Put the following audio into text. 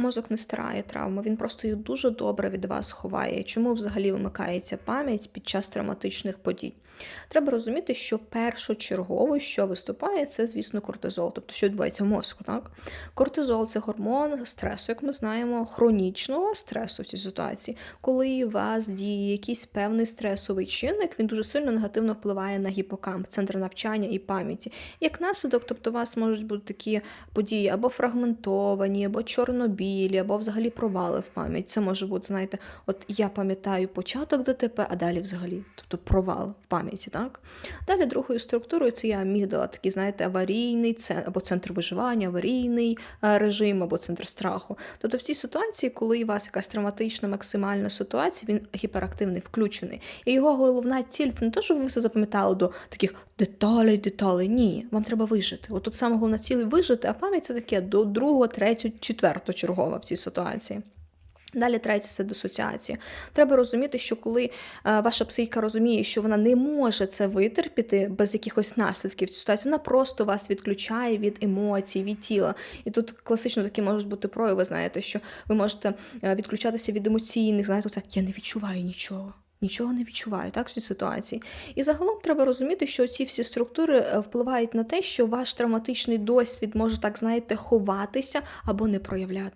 Мозок не стирає травму, він просто їх дуже добре від вас ховає. Чому взагалі вимикається пам'ять під час травматичних подій? Треба розуміти, що першочергово, що виступає, це, звісно, кортизол, тобто що відбувається в мозку. Так? Кортизол це гормон стресу, як ми знаємо, хронічного стресу в цій ситуації. Коли у вас діє якийсь певний стресовий чинник, він дуже сильно негативно впливає на гіпокамп, центр навчання і пам'яті. Як наслідок, тобто у вас можуть бути такі події або фрагментовані, або чорнобілі, або взагалі провали в пам'ять. Це може бути, знаєте, от я пам'ятаю початок ДТП, а далі взагалі, тобто провал в пам'яті. так? Далі другою структурою це є амігдала, такий, знаєте, аварійний центр, або центр виживання, аварійний е, режим, або центр страху. Тобто в цій ситуації, коли у вас якась травматична максимальна ситуація, він гіперактивний, включений. І його головна ціль це не те, щоб ви все запам'ятали до таких деталей, деталей. Ні, вам треба вижити. От тут саме головна ціль вижити, а пам'ять це таке до другого, третього, четвертого чергова в цій ситуації. Далі третє це дисоціація. Треба розуміти, що коли е, ваша психіка розуміє, що вона не може це витерпіти без якихось наслідків в цій ситуації, вона просто вас відключає від емоцій, від тіла. І тут класично такі можуть бути прояви, знаєте, що ви можете е, відключатися від емоційних, знаєте, це я не відчуваю нічого. Нічого не відчуваю так в цій ситуації. І загалом треба розуміти, що ці всі структури е, впливають на те, що ваш травматичний досвід може так, знаєте, ховатися або не проявляти.